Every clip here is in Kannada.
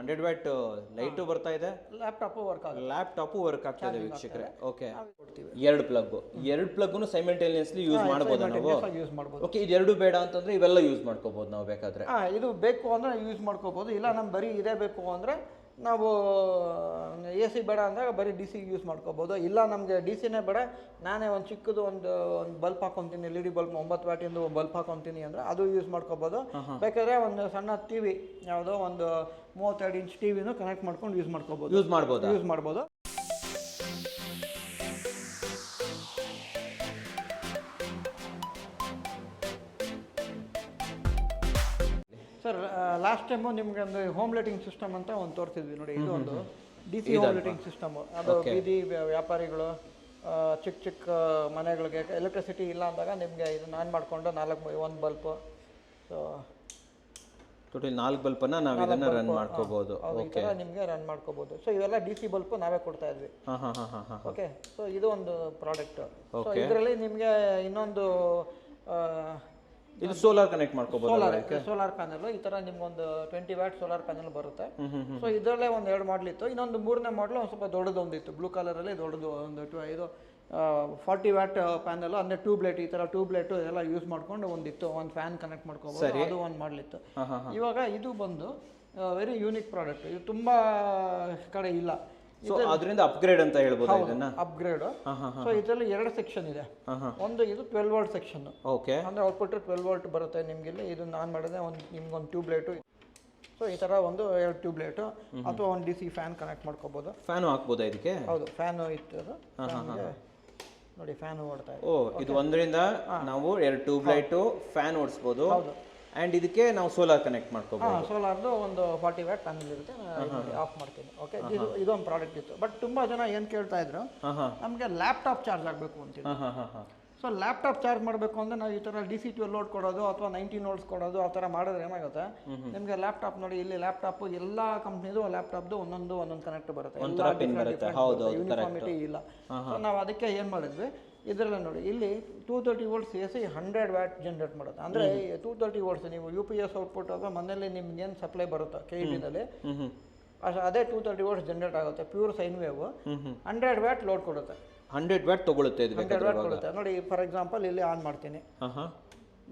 ಹಂಡ್ರೆಡ್ ವ್ಯಾಟ್ ಲೈಟು ಬರ್ತಾ ಇದೆ. ಲ್ಯಾಪ್ಟಾಪು ವರ್ಕ್ ಆಗುತ್ತೆ. ಲ್ಯಾಪ್ಟಾಪು ವರ್ಕ್ ಆಗ್ತಾ ಇದೆ ವೀಕ್ಷಕರೇ. ಓಕೆ ಎರಡು ಪ್ಲಗ್ ಎರಡು ಪ್ಲಗ್ನು ಸೈಮೆಂಟೇನಿಯಸ್ಲಿ ಯೂಸ್ ಮಾಡಬಹುದು ನಾವು. ಯೂಸ್ ಮಾಡ್ಬೋದು. ಓಕೆ ಇದೆರಡು ಬೇಡ ಅಂತಂದ್ರೆ ಇವೆಲ್ಲ ಯೂಸ್ ಮಾಡ್ಕೋಬಹುದು ನಾವು ಬೇಕಾದ್ರೆ. ಇದು ಬೇಕು ಅಂದ್ರೆ ಯೂಸ್ ಮಾಡ್ಕೋಬಹುದು ಇಲ್ಲ ನಮ್ಗೆ ಬರೀ ಇದೇ ಬೇಕು ಅಂದರೆ ನಾವು ಎ ಸಿ ಬೇಡ ಅಂದಾಗ ಬರೀ ಡಿ ಸಿ ಯೂಸ್ ಮಾಡ್ಕೋಬೋದು. ಇಲ್ಲ ನಮಗೆ ಡಿ ಸಿನೇ ಬೇಡ ನಾನೇ ಒಂದು ಚಿಕ್ಕದು ಒಂದು ಒಂದು ಬಲ್ಪ್ ಹಾಕೊತೀನಿ ಎಲ್ ಇ ಡಿ ಬಲ್ಪ್ ಒಂಬತ್ತು ವ್ಯಾಟಿಂದು ಬಲ್ಪ್ ಹಾಕೊತೀನಿ ಅಂದರೆ ಅದು ಯೂಸ್ ಮಾಡ್ಕೋಬೋದು. ಬೇಕಾದ್ರೆ ಒಂದು ಸಣ್ಣ ಟಿ ವಿ ಯಾವುದೋ ಒಂದು ಮೂವತ್ತೆರಡು ಇಂಚ್ ಟಿ ವಿನೂ ಕನೆಕ್ಟ್ ಮಾಡ್ಕೊಂಡು ಯೂಸ್ ಮಾಡ್ಕೋಬೋದು. ಯೂಸ್ ಮಾಡ್ಬೋದು? ಯೂಸ್ ಮಾಡ್ಬೋದು. ಸರ್ ಲಾಸ್ಟ್ ಟೈಮು ನಿಮ್ಗೆ ಒಂದು ಹೋಮ್ ಲೈಟಿಂಗ್ ಸಿಸ್ಟಮ್ ಅಂತ ಒಂದು ತೋರಿಸಿದ್ವಿ ನೋಡಿ ಇದು ಒಂದು D C home lighting system ಅದು ಬೀದಿ ವ್ಯಾಪಾರಿಗಳು ಚಿಕ್ಕ ಚಿಕ್ಕ ಮನೆಗಳಿಗೆ ಎಲೆಕ್ಟ್ರಿಸಿಟಿ ಇಲ್ಲ ಅಂದಾಗ ನಿಮಗೆ ಇದನ್ನ ಆನ್ ಮಾಡಿಕೊಂಡು ನಾಲ್ಕು ಒಂದು ಬಲ್ಪು. ಸೊ ಟೋಟಲ್ ನಾಲ್ಕು ಬಲ್ಪನ್ನ ನಾವು ಇದನ್ನ ರನ್ ಮಾಡ್ಕೋಬಹುದು ಓಕೆ ನಿಮಗೆ ರನ್ ಮಾಡ್ಕೋಬೋದು. ಸೊ ಇವೆಲ್ಲ ಡಿ ಸಿ ಬಲ್ಪು ನಾವೇ ಕೊಡ್ತಾ ಇದ್ವಿ. ಹಾ ಹಾ ಹಾ ಹಾ ಹಾ ಓಕೆ ಸೊ ಇದು ಒಂದು ಪ್ರಾಡಕ್ಟ್ ಸೊ ಇದರಲ್ಲಿ ನಿಮಗೆ ಇನ್ನೊಂದು ಇದು ಸೋಲಾರ್ ಕನೆಕ್ಟ್ ಮಾಡ್ಕೋಬಹುದು ಸೋಲಾರ್ ಸೋಲಾರ್ ಪ್ಯಾನೆಲ್ ಈ ತರ ನಿಮ್ಗೊಂದು ಟ್ವೆಂಟಿ ವ್ಯಾಟ್ ಸೋಲಾರ್ ಪ್ಯಾನೆಲ್ ಬರುತ್ತೆ. ಸೊ ಇದರಲ್ಲೇ ಒಂದು ಎರಡು ಮಾಡಲ್ ಇತ್ತು. ಇನ್ನೊಂದು ಮೂರನೇ ಮಾಡಲ್ ಒಂದು ಸ್ವಲ್ಪ ದೊಡ್ಡದೊಂದಿತ್ತು ಬ್ಲೂ ಕಲರಲ್ಲಿ ದೊಡ್ಡದು ಒಂದು ಟು ಇದು ಫಾರ್ಟಿ ವ್ಯಾಟ್ ಪ್ಯಾನಲ್ ಅಂದ್ರೆ ಟ್ಯೂಬ್ಲೈಟ್ ಈ ತರ ಟ್ಯೂಬ್ಲೈಟು ಎಲ್ಲ ಯೂಸ್ ಮಾಡ್ಕೊಂಡು ಒಂದಿತ್ತು ಒಂದು ಫ್ಯಾನ್ ಕನೆಕ್ಟ್ ಮಾಡ್ಕೋಬಹುದು ಅದು ಒಂದು ಮಾಡ್ಲಿತ್ತು ಇವಾಗ ಇದು ಬಂದು ವೆರಿ ಯೂನಿಕ್ ಪ್ರಾಡಕ್ಟ್ ಇದು ತುಂಬಾ ಕಡೆ ಇಲ್ಲ. ಅದರಿಂದ ಅಪ್ಗ್ರೇಡ್ ಅಂತ ಹೇಳ್ಬೋದು ಇದನ್ನ? ಅಪ್ಗ್ರೇಡ್ ಸೊ ಇದರಲ್ಲಿ ಎರಡು ಸೆಕ್ಷನ್ ಇದೆ. ಒಂದು ಇದು ಟ್ವೆಲ್ ವಾಲ್ಟ್ ಸೆಕ್ಷನ್ ಓಕೆ ಅಂದ್ರೆ ಔಟ್ಪುಟ್ ಟ್ವೆಲ್ ವಾಲ್ಟ್ ಬರುತ್ತೆ ನಿಮಗಿಲ್ಲಿ. ಇದು ನಾನು ಮಾಡಿದೆ ಒಂದು ನಿಮ್ಗೊಂದು ಟ್ಯೂಬ್ಲೈಟು ಸೊ ಈ ತರ ಒಂದು ಎರಡು ಟ್ಯೂಬ್ಲೈಟು ಅಥವಾ ಒಂದು ಡಿ ಸಿ ಫ್ಯಾನ್ ಕನೆಕ್ಟ್ ಮಾಡ್ಕೋಬೋದು. ಫ್ಯಾನು ಹಾಕ್ಬೋದಾ ಇದಕ್ಕೆ? ಹೌದು ಫ್ಯಾನು ಇತ್ತು ಅದು. ನೋಡಿ ಫ್ಯಾನ್ ಓಡ್ತಾ ಇದೆ. ಓ ಇದು ಒಂದರಿಂದ ನಾವು ಎರಡು ಟ್ಯೂಬ್ ಲೈಟು ಫ್ಯಾನ್ ಓಡಿಸ್ಬೋದು. ಹೌದು. ಅಂಡ್ ಇದಕ್ಕೆ ನಾವು ಸೋಲಾರ್ ಕನೆಕ್ಟ್ ಮಾಡ್ಕೋಬಹುದು ಹಾಂ ಸೋಲಾರ್ದು ಒಂದು ಫಾರ್ಟಿ ವ್ಯಾಟ್ ಪ್ಯಾನಲ್ ಇರುತ್ತೆ ಆಫ್ ಮಾಡ್ತೀನಿ. ಓಕೆ ಇದು ಇದೊಂದು ಪ್ರಾಡಕ್ಟ್ ಇತ್ತು. ಬಟ್ ತುಂಬಾ ಜನ ಏನು ಕೇಳ್ತಾ ಇದ್ರು ನಮಗೆ ಲ್ಯಾಪ್ಟಾಪ್ ಚಾರ್ಜ್ ಆಗಬೇಕು ಹಾ ಸೊ ಲ್ಯಾಪ್ಟಾಪ್ ಚಾರ್ಜ್ ಮಾಡಬೇಕು ಅಂದ್ರೆ ನಾವು ಈ ಥರ ಡಿ ಸಿ ಟ್ವೆಲ್ ಲೋಡ್ ಕೊಡೋದು ಅಥವಾ ನೈನ್ಟೀನ್ ನೋಡ್ಸ್ ಕೊಡೋದು ಆ ಥರ ಮಾಡಿದ್ರೆ ಏನಾಗುತ್ತೆ? ನಿಮಗೆ ಲ್ಯಾಪ್ಟಾಪ್ ನೋಡಿ ಇಲ್ಲಿ ಲ್ಯಾಪ್ಟಾಪ್ ಎಲ್ಲ ಕಂಪ್ನಿದು ಲ್ಯಾಪ್ಟಾಪ್ದು ಒಂದೊಂದು ಒಂದೊಂದು ಕನೆಕ್ಟ್ ಬರುತ್ತೆ. ಯೂನಿಫಾರ್ಮಿಟಿ ಇಲ್ಲ. ಸೊ ನಾವು ಅದಕ್ಕೆ ಏನು ಮಾಡಿದ್ವಿ? ಇದರಲ್ಲೇ ನೋಡಿ ಇಲ್ಲಿ two thirty volts A C hundred watt generate ಮಾಡುತ್ತೆ ಅಂದರೆ ಟೂ ತರ್ಟಿ ವೋಲ್ಟ್ಸ್ ನೀವು ಯು ಪಿ ಎಸ್ ಔಟ್ಪುಟ್ ಅಥವಾ ಮನೇಲಿ ನಿಮ್ಗೆ ಏನು ಸಪ್ಲೈ ಬರುತ್ತೋ ಕೆ ಹ್ಮ್ ಅದೇ ಟೂ ತರ್ಟಿ ವೋಲ್ಟ್ಸ್ ಜನರೇಟ್ ಆಗುತ್ತೆ pure sine wave hundred watt load ಕೊಡುತ್ತೆ. ಹಂಡ್ರೆಡ್ ವ್ಯಾಟ್ ತಗೊಳುತ್ತೆ ಇದು ಹಂಡ್ರೆಡ್ ವ್ಯಾಟ್ ಕೊಡುತ್ತೆ. ನೋಡಿ ಫಾರ್ ಎಕ್ಸಾಂಪಲ್ ಇಲ್ಲಿ ಆನ್ ಮಾಡ್ತೀನಿ.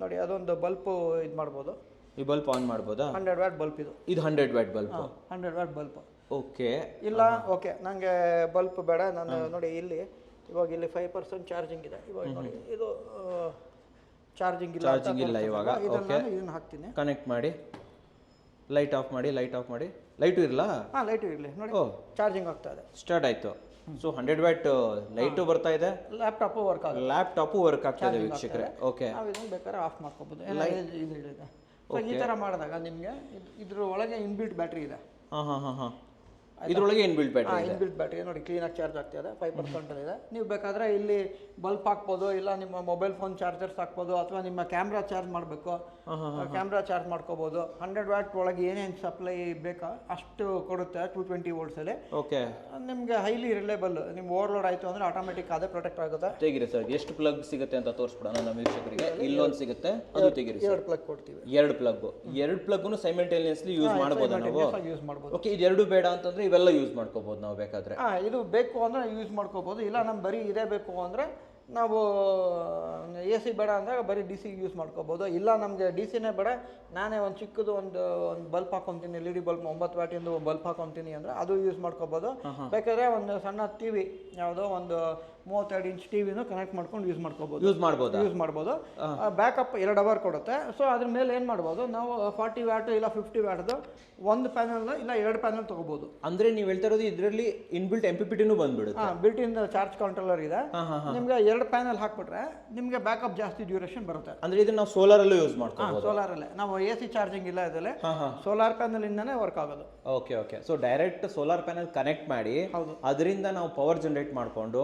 ನೋಡಿ ಅದೊಂದು ಬಲ್ಪ್ ಇದು ಮಾಡ್ಬೋದು. ಈ ಬಲ್ಪ್ ಆನ್ ಮಾಡ್ಬೋದಾ? ಹಂಡ್ರೆಡ್ ವ್ಯಾಟ್ ಬಲ್ಪ್ ಇದು. ಇದು hundred watt bulb hundred watt bulb okay ಇಲ್ಲ ಓಕೆ ನನಗೆ ಬಲ್ಪ್ ಬೇಡ. ನಾನು ನೋಡಿ ಇಲ್ಲಿ ಇವಾಗ ಇಲ್ಲಿ ಫೈವ್ ಪರ್ಸೆಂಟ್ ಚಾರ್ಜಿಂಗ್ ಇದೆ. ಇವಾಗ ನೋಡಿ ಇದು ಚಾರ್ಜಿಂಗ್ ಇಲ್ಲ ಚಾರ್ಜಿಂಗ್ ಇಲ್ಲ ಇವಾಗ, ಓಕೆ ಇದನ್ನ ಹಾಕ್ತೀನಿ. ಕನೆಕ್ಟ್ ಮಾಡಿ. ಲೈಟ್ ಆಫ್ ಮಾಡಿ ಲೈಟ್ ಆಫ್ ಮಾಡಿ. ಲೈಟು ಇರಲ್ಲ ಹಾಂ ಲೈಟ್ ಇರಲಿ. ನೋಡಿ ಓ. ಚಾರ್ಜಿಂಗ್ ಆಗ್ತಾ ಇದೆ. ಸ್ಟಾರ್ಟ್ ಆಯಿತು. ಸೊ ಹಂಡ್ರೆಡ್ ವ್ಯಾಟ್ ಲೈಟು ಬರ್ತಾ ಇದೆ? ಲ್ಯಾಪ್ಟಾಪು ವರ್ಕ್ ಆಗುತ್ತೆ. ಲ್ಯಾಪ್ಟಾಪು ವರ್ಕ್ ಆಗ್ತಾ ಇದೆ ವೀಕ್ಷಕರೆ. ಓಕೆ ನಾವು ಇದನ್ನು ಬೇಕಾದ್ರೆ ಆಫ್ ಮಾಡ್ಕೋಬೋದು. ಎಲ್ಲ ಇದು ಇದು ಈ ಥರ ಮಾಡಿದಾಗ ನಿಮಗೆ ಇದ್ರ ಒಳಗೆ ಇನ್ಬಿಲ್ಟ್ ಬ್ಯಾಟ್ರಿ ಇದೆ. ಹಾಂ ಹಾಂ ಹಾಂ ಹಾ. ಇದ್ರೊಳಗೆ inbuilt battery in inbuilt battery ನೋಡಿ ಕ್ಲೀನಾಗಿ ಚಾರ್ಜ್ ಆಗ್ತಿದೆ ಫೈವ್ ಪರ್ಸೆಂಟ್ ಇದೆ. ನೀವು ಬೇಕಾದರೆ ಇಲ್ಲಿ ಬಲ್ಪ್ ಹಾಕ್ಬೋದು ಇಲ್ಲ ನಿಮ್ಮ ಮೊಬೈಲ್ ಫೋನ್ ಚಾರ್ಜರ್ಸ್ ಹಾಕ್ಬೋದು ಅಥವಾ ನಿಮ್ಮ ಕ್ಯಾಮ್ರಾ ಚಾರ್ಜ್ ಮಾಡಬೇಕು. ಕ್ಯಾಮ್ರಾ ಚಾರ್ಜ್ ಮಾಡ್ಕೋಬೋದು. ಹಂಡ್ರೆಡ್ ವ್ಯಾಟ್ ಒಳಗೆ ಏನೇನು ಸಪ್ಲೈ ಬೇಕಾ ಅಷ್ಟು ಕೊಡುತ್ತೆ ಟೂ ಟ್ವೆಂಟಿ ವೋಲ್ಟ್ಸಲ್ಲಿ ಓಕೆ ನಿಮಗೆ ಹೈಲಿ ರಿಲೇಬಲ್ ನಿಮ್ಗೆ ಓವರ್ಲೋಡ್ ಆಯಿತು ಅಂದರೆ ಆಟೋಮೆಟಿಕ್ ಅದೇ ಪ್ರೊಟೆಕ್ಟ್ ಆಗುತ್ತೆ. ತೆಗಿರಿ ಸರ್ ಎಷ್ಟು ಪ್ಲಗ್ ಸಿಗುತ್ತೆ ಅಂತ ತೋರಿಸ್ಬಿಡೋಣ ನಮ್ಮ ವೀಕ್ಷಕರಿಗೆ. ಇಲ್ಲೊಂದು ಸಿಗುತ್ತೆ ಅದು ತೆಗಿರಿ ಎರಡು ಪ್ಲಗ್ ಕೊಡ್ತೀವಿ. ಎರಡು ಪ್ಲಗ್ ಎರಡು ಪ್ಲಗ್ ಸೈಮೆಂಟೇನಿಯಸ್ಲಿ ಯೂಸ್ ಮಾಡ್ಬೋದು ನಾವು? ಯೂಸ್ ಮಾಡ್ಬೋದು. ಓಕೆ ಇದೆರಡು ಬೇಡ ಅಂತಂದ್ರೆ ಇವೆಲ್ಲ ಯೂಸ್ ಮಾಡ್ಕೋಬಹುದು ನಾವು ಬೇಕಾದ್ರೆ. ಹಾಂ ಇದು ಬೇಕು ಅಂದ್ರೆ ಯೂಸ್ ಮಾಡ್ಕೋಬೋದು. ಇಲ್ಲ ನಮ್ಗೆ ಬರೀ ಇದೇ ಬೇಕು ಅಂದ್ರೆ ನಾವು ಎ ಸಿ ಬೇಡ ಅಂದಾಗ ಬರೀ ಡಿ ಸಿ ಯೂಸ್ ಮಾಡ್ಕೋಬೋದು. ಇಲ್ಲ ನಮಗೆ ಡಿ ಸಿನೇ ಬೇಡ. ನಾನೇ ಒಂದು ಚಿಕ್ಕದು ಒಂದು ಒಂದು ಬಲ್ಪ್ ಹಾಕೊಂತೀನಿ. ಎಲ್ ಇ ಡಿ ಬಲ್ಪ್ ಒಂಬತ್ತು ವ್ಯಾಟಿಂದು ಬಲ್ಪ್ ಹಾಕೊತೀನಿ ಅಂದ್ರೆ ಅದು ಯೂಸ್ ಮಾಡ್ಕೋಬೋದು. ಬೇಕಾದ್ರೆ ಒಂದು ಸಣ್ಣ ಟಿ ವಿ ಯಾವುದೋ ಒಂದು ಮೂವತ್ತೆರಡು ಇಂಚ್ ಟಿ ವಿನೂ ಕನೆಕ್ಟ್ ಮಾಡ್ಕೊಂಡು ಯೂಸ್ ಮಾಡ್ಕೋಬೋದು. ಯೂಸ್ ಮಾಡ್ಬೋದು? ಯೂಸ್ ಮಾಡ್ಬೋದು. ಬ್ಯಾಕಪ್ ಎರಡು ಅವರ್ ಕೊಡುತ್ತೆ. ಸೊ ಅದ್ರ ಮೇಲೆ ಏನು ಮಾಡ್ಬೋದು? ನಾವು ಫಾರ್ಟಿ ವ್ಯಾಟ್ ಇಲ್ಲ ಫಿಫ್ಟಿ ವ್ಯಾಟ್ದು ಒಂದು ಪ್ಯಾನಲ್ ಇಲ್ಲ ಎರಡು ಪ್ಯಾನಲ್ ತೊಗೋಬೋದು. ಅಂದ್ರೆ ನೀವು ಹೇಳ್ತಾ ಇರೋದು ಇದರಲ್ಲಿ ಇನ್ಬಿಲ್ಟ್ ಎಂ ಪಿ ಪಿ ಟಿನೂ ಬಂದ್ಬಿಡುತ್ತೆ. ಬಿಲ್ಟ್ ಇನ್ ಚಾರ್ಜ್ ಕಂಟ್ರೋಲರ್ ಇದೆ. ನಿಮ್ಗೆ ಎರಡು ಪ್ಯಾನಲ್ ಹಾಕ್ಬಿಟ್ರೆ ನಿಮಗೆ ಬ್ಯಾಕಪ್ ಜಾಸ್ತಿ ಡ್ಯೂರೇಷನ್ ಬರುತ್ತೆ. ಅಂದ್ರೆ ಇದನ್ನ ನಾವು ಸೋಲಾರ್ ಅಲ್ಲೂ ಯೂಸ್ ಮಾಡ್ಕೋಬಹುದು ಸೋಲಾರಲ್ಲೇ ನಾವು ಎ ಸಿ ಚಾರ್ಜಿಂಗ್ ಇಲ್ಲ ಇದರಲ್ಲಿ. ಸೋಲಾರ್ ಪ್ಯಾನಲ್ ಇಂದನೇ ವರ್ಕ್ ಆಗೋದು. Okay okay so direct solar panel connect ಮಾಡಿ ಹೌದು. ಅದರಿಂದ ನಾವು ಪವರ್ ಜನರೇಟ್ ಮಾಡಿಕೊಂಡು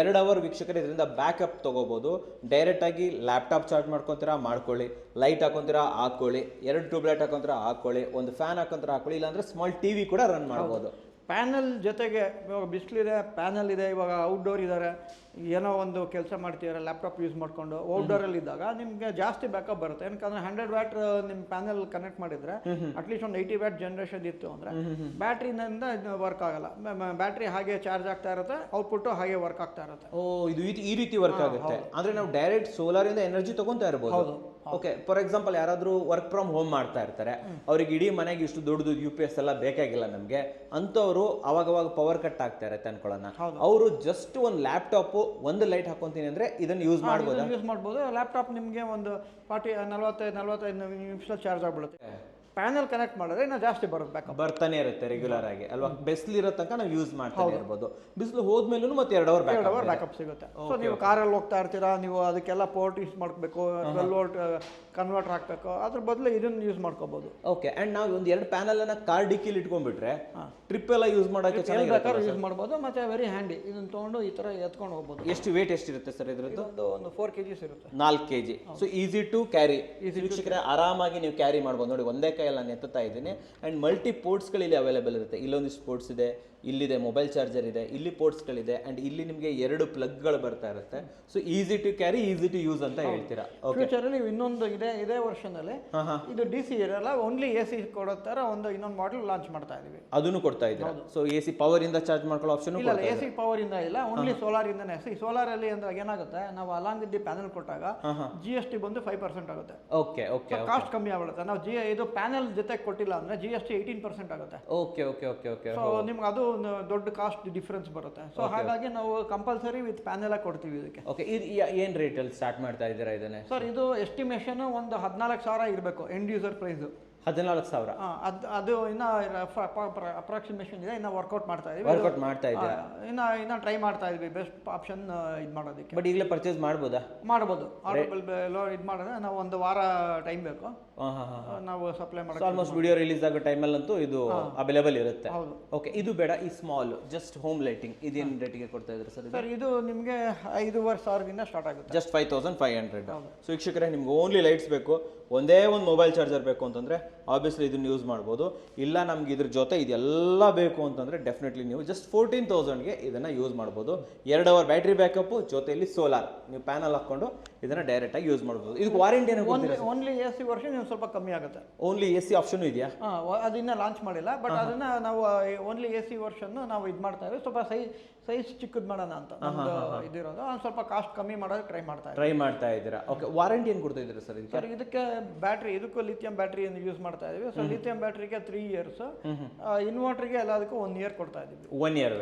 ಎರಡು ಅವರ್ ವೀಕ್ಷಕರು ಇದರಿಂದ ಬ್ಯಾಕಪ್ ತೊಗೋಬೋದು. ಡೈರೆಕ್ಟ್ ಆಗಿ ಲ್ಯಾಪ್ಟಾಪ್ ಚಾರ್ಜ್ ಮಾಡ್ಕೊತೀರಾ, ಮಾಡ್ಕೊಳ್ಳಿ. ಲೈಟ್ ಹಾಕೊಂತೀರಾ, ಹಾಕೊಳ್ಳಿ. ಎರಡು ಟ್ಯೂಬ್ ಲೈಟ್ ಹಾಕೊಂತೀರಾ, ಹಾಕೊಳ್ಳಿ. ಒಂದು ಫ್ಯಾನ್ ಹಾಕೊಂತೀರಾ, ಹಾಕೊಳ್ಳಿ. ಇಲ್ಲಾಂದರೆ ಸ್ಮಾಲ್ ಟಿವಿ ಕೂಡ ರನ್ ಮಾಡ್ಬೋದು. ಪ್ಯಾನಲ್ ಜೊತೆಗೆ ಇವಾಗ ಬಿಸಿಲಿದೆ ಪ್ಯಾನಲ್ ಇದೆ, ಇವಾಗ ಔಟ್ಡೋರ್ ಇದ್ದಾರೆ. ಏನೋ ಒಂದು ಕೆಲಸ ಮಾಡ್ತಿದ್ದಾರೆ ಲ್ಯಾಪ್ಟಾಪ್ ಯೂಸ್ ಮಾಡಿಕೊಂಡು ಔಟ್ಡೋರಲ್ಲಿ ಇದ್ದಾಗ ನಿಮಗೆ ಜಾಸ್ತಿ ಬ್ಯಾಕಪ್ ಬರುತ್ತೆ. ಯಾಕಂದ್ರೆ ಹಂಡ್ರೆಡ್ ವ್ಯಾಟ್ ನಿಮ್ಮ ಪ್ಯಾನಲ್ ಕನೆಕ್ಟ್ ಮಾಡಿದ್ರೆ ಅಟ್ಲೀಸ್ಟ್ ಒಂದು ಏಯ್ಟಿ ವ್ಯಾಟ್ ಜನರೇಷನ್ ಇತ್ತು ಅಂದರೆ ಬ್ಯಾಟ್ರಿನಿಂದ ವರ್ಕ್ ಆಗಲ್ಲ. ಬ್ಯಾಟ್ರಿ ಹಾಗೆ ಚಾರ್ಜ್ ಆಗ್ತಾ ಇರುತ್ತೆ ಔಟ್ಪುಟ್ಟು ಹಾಗೆ ವರ್ಕ್ ಆಗ್ತಾ ಇರುತ್ತೆ. ಓ ಇದು ಈ- ರೀತಿ ವರ್ಕ್ ಆಗುತ್ತೆ. ಅಂದ್ರೆ ನಾವು ಡೈರೆಕ್ಟ್ ಸೋಲಾರ್ ಇಂದ ಎನರ್ಜಿ ತಗೊಂತಾ ಇರಬಹುದು ಓಕೆ ಫಾರ್ ಎಕ್ಸಾಂಪಲ್ ಯಾರಾದ್ರೂ ವರ್ಕ್ ಫ್ರಮ್ ಹೋಮ್ ಮಾಡ್ತಾ ಇರ್ತಾರೆ ಅವ್ರಿಗೆ ಇಡೀ ಮನೆಗೆ ಇಷ್ಟು ದೊಡ್ಡದು ಯು ಪಿ ಎಸ್ ಎಲ್ಲ ಬೇಕಾಗಿಲ್ಲ ನಮಗೆ ಅಂಥವ್ರು ಅವಾಗವಾಗ ಪವರ್ ಕಟ್ ಆಗ್ತಾ ಇರತ್ತೆ ಅನ್ಕೊಳ್ಳೋಣ. ಅವರು ಜಸ್ಟ್ ಒಂದು ಲ್ಯಾಪ್ಟಾಪ್ ಒಂದು ಲೈಟ್ ಹಾಕೊಂತೀನಿ ಅಂದ್ರೆ ಇದನ್ನ ಯೂಸ್ ಮಾಡ್ಬೋದು? ಯೂಸ್ ಮಾಡ್ಬೋದು. ಲ್ಯಾಪ್ಟಾಪ್ ನಿಮಗೆ ಒಂದು ಫಾರ್ಟಿ ನಲ್ವತ್ತೈದು ನಲ್ವತ್ತೈದು ನಿಮಿಷ ಚಾರ್ಜ್ ಆಗ್ಬಿಡುತ್ತೆ. ಪ್ಯಾನಲ್ ಕನೆಕ್ಟ್ ಮಾಡಿದ್ರೆ ಇನ್ನೂ ಜಾಸ್ತಿ ಬರುತ್ತೆ ಬ್ಯಾಕಪ್ ಬರ್ತಾನೆ ಇರುತ್ತೆ ರೆಗ್ಯುಲರ್ ಆಗಿ. ಅಲ್ವಾ? ಬಿಸಿಲಿರೋ ತನಕ ನಾವು ಯೂಸ್ ಮಾಡ್ತಾ ಇರ್ಬೋದು. ಬಿಸಿಲು ಹೋದ್ಮೇಲೂ ಮತ್ತೆ ಎರಡು ಅವರ್ ಎರಡು ಅವರ್ ಬ್ಯಾಕಪ್ ಸಿಗುತ್ತೆ. ಸೊ ನೀವು ಕಾರಲ್ಲಿ ಹೋಗ್ತಾ ಇರ್ತೀರಾ ನೀವು ಅದಕ್ಕೆಲ್ಲ ಪೋರ್ಟ್ ಯೂಸ್ ಮಾಡಬೇಕು ಟ್ವೆಲ್ ವೋಲ್ಟ್ ಕನ್ವರ್ಟರ್ ಹಾಕಬೇಕು ಅದ್ರ ಬದಲು ಇದನ್ನು ಯೂಸ್ ಮಾಡ್ಕೋಬೋದು. ಓಕೆ ಅಂಡ್ ನಾವು ಒಂದು ಎರಡು ಪ್ಯಾನಲ್ ಅನ್ನ ಕಾರ್ ಡಿಕ್ಕಿಲಿ ಇಟ್ಕೊಂಡ್ಬಿಟ್ರೆ ಟ್ರಿಪ್ ಎಲ್ಲ ಯೂಸ್ ಮಾಡೋಕೆ ಚೆನ್ನಾಗಿ ಯೂಸ್ ಮಾಡ್ಬೋದು ಮತ್ತೆ ವೆರಿ ಹ್ಯಾಂಡಿ ಇದನ್ನು ತೊಗೊಂಡು ಈ ಥರ ಎತ್ಕೊಂಡು ಹೋಗ್ಬೋದು. ಎಷ್ಟು ವೇಟ್ ಎಷ್ಟಿರುತ್ತೆ ಸರ್ ಇದ್ರದ್ದು? ಒಂದು ಫೋರ್ ಕೆ ಜಿಸ್ ಇರುತ್ತೆ. ನಾಲ್ಕು K G so easy to carry ವೀಕ್ಷಕರೇ ಆರಾಮಾಗಿ ನೀವು ಕ್ಯಾರಿ ಮಾಡ್ಬೋದು. ನೋಡಿ ಒಂದೇ ಕೈಯಲ್ಲಿ ನಾನು ಎತ್ತುತ್ತಾ ಇದ್ದೀನಿ. ಆ್ಯಂಡ್ ಮಲ್ಟಿ ಪೋರ್ಟ್ಸ್ಗಳು ಇಲ್ಲಿ ಅವೈಲೇಬಲ್ ಇರುತ್ತೆ. ಇಲ್ಲೊಂದಿಷ್ಟು ಸ್ಪೋರ್ಟ್ಸ್ ಇದೆ. ಇಲ್ಲಿದೆ ಮೊಬೈಲ್ ಚಾರ್ಜರ್ ಇದೆ ಇಲ್ಲಿ ಪೋರ್ಟ್ಸ್ಗಳಿದೆ ಅಂಡ್ ಇಲ್ಲಿ ನಿಮಗೆ ಎರಡು ಪ್ಲಗ್ಗಳು ಬರ್ತಾ ಇರುತ್ತೆ. So easy to carry easy to use ಅಂತ ಹೇಳ್ತೀರಾ? ಫ್ಯೂಚರಲ್ಲಿ ಇನ್ನೊಂದು ಇದೆ ಇದೇ ವರ್ಷನಲ್ಲಿ ಇದು ಡಿ ಸಿ ಇರಲ್ಲ ಓನ್ಲಿ ಎ ಸಿ ಕೊಡೋ ಥರ ಒಂದು ಇನ್ನೊಂದು ಮಾಡಲ್ ಲಾಂಚ್ ಮಾಡ್ತಾ ಇದೀವಿ ಅದನ್ನು ಕೊಡ್ತಾ ಇದ್ದೀರಾ? ಸೊ ಎ ಸಿ ಪವರ್ ಇಂದ ಚಾರ್ಜ್ ಮಾಡ್ಕೊಳ್ಳೋ ಆಪ್ಷನ್ ಇಲ್ಲ ಎ ಸಿ ಪವರ್ ಇಂದ ಇಲ್ಲ ಓನ್ಲಿ ಸೋಲಾರ್ ಇಂದನೇ. ಸಿ ಸೋಲಾರ್ ಅಲ್ಲಿ ಅಂದ್ರೆ ಏನಾಗುತ್ತೆ ನಾವು ಅಲಾಂಗ್ ಪ್ಯಾನೆಲ್ ಕೊಟ್ಟಾಗ ಜಿ ಎಸ್ ಟಿ ಬಂದು ಫೈವ್ ಪರ್ಸೆಂಟ್ ಆಗುತ್ತೆ. ಓಕೆ ಓಕೆ ಕಾಸ್ಟ್ ಕಮ್ಮಿ ಆಗ್ಬಿಡುತ್ತೆ. ನಾವು ಜಿ ಇದು ಪ್ಯಾನಲ್ ಜೊತೆ ಕೊಟ್ಟಿಲ್ಲ ಅಂದ್ರೆ G S T eighteen percent ಆಗುತ್ತೆ. Okay okay okay okay so ನಿಮ್ಗೆ ಅದು ಒಂದು ದೊಡ್ಡ ಕಾಸ್ಟ್ ಡಿಫ್ರೆನ್ಸ್ ಬರುತ್ತೆ. ಸೊ ಹಾಗಾಗಿ ನಾವು ಕಂಪಲ್ಸರಿ ವಿತ್ ಪ್ಯಾನೆಲ್ ಕೊಡ್ತೀವಿ ಇದಕ್ಕೆ. ಓಕೆ ಇದು ಏನು ರೇಟಲ್ಲಿ ಸ್ಟಾರ್ಟ್ ಮಾಡ್ತಾ ಇದ್ದೀರಾ ಇದನ್ನೇ? ಸರ್ ಇದು ಎಸ್ಟಿಮೇಷನ್ ಒಂದು ಹದಿನಾಲ್ಕು ಸಾವಿರ ಇರಬೇಕು ಎಂಡ್ ಯೂಸರ್ ಪ್ರೈಸು ಹದಿನಾಲ್ಕು ಸಾವಿರ. ಅದು ಅದು ಇನ್ನ ಅಪ್ರಾಕ್ಸಿಮೇಷನ್ ಇದೆ ಇನ್ನ ವರ್ಕೌಟ್ ಮಾಡ್ತಾ ಇದೀವಿ. ವರ್ಕೌಟ್ ಮಾಡ್ತಾ ಇದ್ದೀರಾ ಇನ್ನ ಇನ್ನ ಟ್ರೈ ಮಾಡ್ತಾ ಇದೀವಿ ಬೆಸ್ಟ್ ಆಪ್ಷನ್ ಇದು ಮಾಡೋದಕ್ಕೆ. ಬಟ್ ಈಗಲೇ ಪರ್ಚೇಸ್ ಮಾಡ್ಬೋದಾ? ಮಾಡ್ಬೋದು. ಆರ್ಡರ್ ಇದು ಮಾಡಿದ್ರೆ ನಾವು ಒಂದು ವಾರ ಟೈಮ್ ಬೇಕು. ನಾವು ಸಪ್ಲೈ ಮಾಡೋದು ಆಲ್ಮೋಸ್ಟ್ ವಿಡಿಯೋ ರಿಲೀಸ್ ಆಗೋ ಟೈಮಲ್ಲಂತೂ ಇದು ಅವೈಲೇಬಲ್ ಇರುತ್ತೆ. ಹೌದು. ಓಕೆ ಇದು ಬೇಡ ಈ ಸ್ಮಾಲ್ ಜಸ್ಟ್ ಹೋಮ್ ಲೈಟಿಂಗ್ ಇದೇನು ರೇಟಿಗೆ ಕೊಡ್ತಾ ಇದ್ದಾರೆ ಸರ್ ಸರ್ ಇದು ನಿಮಗೆ ಐದೂವರೆ ಸಾವಿರದಿಂದ ಸ್ಟಾರ್ಟ್ ಆಗುತ್ತೆ. Just five thousand five hundred so ವೀಕ್ಷಕರೇ ನಿಮ್ಗೆ ಓನ್ಲಿ ಲೈಟ್ಸ್ ಬೇಕು. ಒಂದೇ ಒಂದು ಮೊಬೈಲ್ ಚಾರ್ಜರ್ ಬೇಕು ಅಂತಂದರೆ ಆಬ್ವಿಯಸ್ಲಿ ಇದನ್ನ ಯೂಸ್ ಮಾಡ್ಬೋದು. ಇಲ್ಲ ನಮ್ಗೆ ಇದ್ರ ಜೊತೆ ಇದೆಲ್ಲ ಬೇಕು ಅಂತಂದರೆ ಡೆಫಿನೆಟ್ಲಿ ನೀವು ಜಸ್ಟ್ ಫೋರ್ಟೀನ್ ತೌಸಂಡ್ಗೆ ಇದನ್ನು ಯೂಸ್ ಮಾಡ್ಬೋದು. ಎರಡು ಅವರ್ ಬ್ಯಾಟ್ರಿ ಬ್ಯಾಕಪ್ಪು ಜೊತೆಯಲ್ಲಿ ಸೋಲಾರ್ ನೀವು ಪ್ಯಾನಲ್ ಹಾಕ್ಕೊಂಡು ಇದನ್ನು ಡೈರೆಕ್ಟಾಗಿ ಯೂಸ್ ಮಾಡ್ಬೋದು. ಇದಕ್ಕೆ ವಾರಂಟಿ ಏನೋ ಓನ್ಲಿ ಎ ಸಿ ವರ್ಷನ್ ನೀವು ಸ್ವಲ್ಪ ಕಮ್ಮಿ ಆಗುತ್ತೆ. ಓನ್ಲಿ ಎ ಸಿ ಆಪ್ಷನ್ ಇದೆಯಾ? ಹಾಂ ಅದನ್ನ ಲಾಂಚ್ ಮಾಡಿಲ್ಲ ಬಟ್ ಅದನ್ನ ನಾವು ಓನ್ಲಿ ಎ ಸಿ ವರ್ಷನ್ ನಾವು ಇದು ಮಾಡ್ತಾ ಇದ್ದೀವಿ. ಸ್ವಲ್ಪ ಸೈಜ್ ಸೈಜ್ ಚಿಕ್ಕದ್ ಮಾಡೋಣ ಅಂತ. ಇದಿರೋದು. ಸ್ವಲ್ಪ ಕಾಸ್ಟ್ ಕಮ್ಮಿ ಮಾಡೋದು ಟ್ರೈ ಮಾಡ್ತಾ ಟ್ರೈ ಮಾಡ್ತಾ ಇದ್ದೀರಾ. ಓಕೆ ವಾರಂಟಿ ಏನು ಕೊಡ್ತಾ ಇದ್ದೀರಾ ಸರ್ ಇದಕ್ಕೆ? ಸರ್ ಇದಕ್ಕೆ ಬ್ಯಾಟ್ರಿ ಇದಕ್ಕೂ ಲಿಥಿಯಂ ಬ್ಯಾಟ್ರಿ ಯೂಸ್ ಮಾಡ್ತಾ ಇದೀವಿ. ಸೊ ಲಿಥಿಯಂ ಬ್ಯಾಟ್ರಿಗೆ ತ್ರೀ ಇಯರ್ಸ್ ಇನ್ವರ್ಟರ್ಗೆ ಎಲ್ಲದಕ್ಕೂ ಒನ್ ಇಯರ್ ಕೊಡ್ತಾ ಇದೀವಿ. One year